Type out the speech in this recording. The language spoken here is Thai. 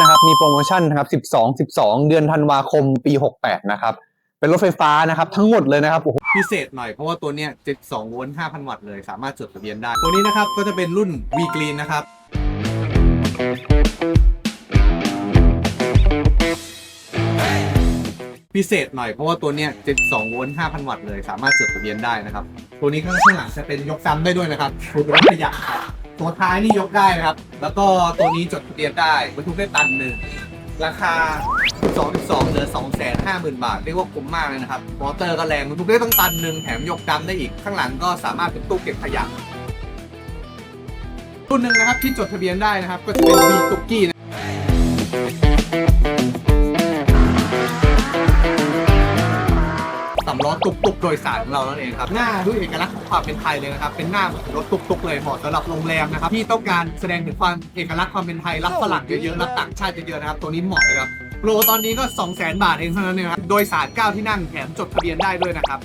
นะครับมีโปรโมชั่นนะครับ12 12 เดือนธันวาคมปี 68 นะครับ เป็นรถไฟฟ้านะครับทั้งหมดเลยนะครับโอ้โหพิเศษหน่อยเพราะว่าตัวเนี้ย72โวลต์5,000 วัตต์เลยสามารถจดทะเบียนได้ ตัวนี้นะครับก็จะเป็นรุ่น V Green นะครับพิเศษหน่อยเพราะว่าตัวเนี้ย72โวลต์5,000 วัตต์เลยสามารถจดทะเบียนได้นะครับ ตัวนี้ข้างหลังจะเป็นยกซ้ำได้ด้วยนะครับคือรถขยะครับ ตัวท้ายนี่ยกได้นะครับ แล้วก็ตัวนี้จดทะเบียนได้บรรทุกได้ตันหนึ่งราคา 2.2เหลือ250,000 บาท เรียกว่าคุ้มมากเลยนะครับ มอเตอร์ก็แรงบรรทุกได้ตั้งตันหนึ่งแถมยกดำได้อีก ข้างหลังก็สามารถเป็นตู้เก็บขยะรุ่นหนึ่งนะครับที่จดทะเบียนได้นะครับ ก็จะเป็นวีตุกกี้ ล้อตุกตุกๆ โดยสารของเรานั่นเองครับหน้าด้วยเอกลักษณ์ของความเป็นไทยเลยนะครับเป็นหน้าเหมือนรถตุกตุกๆเลยเหมาะสำหรับโรงแรมนะครับที่ต้องการแสดงถึงความเอกลักษณ์ความเป็นไทยรับฝรั่งเยอะๆรับต่างชาติเยอะๆนะครับตัวนี้เหมาะเลยครับโปรตอนนี้ก็ 2 0 0 0 0 0 บาทเองเท่านั้นเองครับโดยสาร9ที่นั่งแถมจดทะเบียนได้ด้วยนะครับ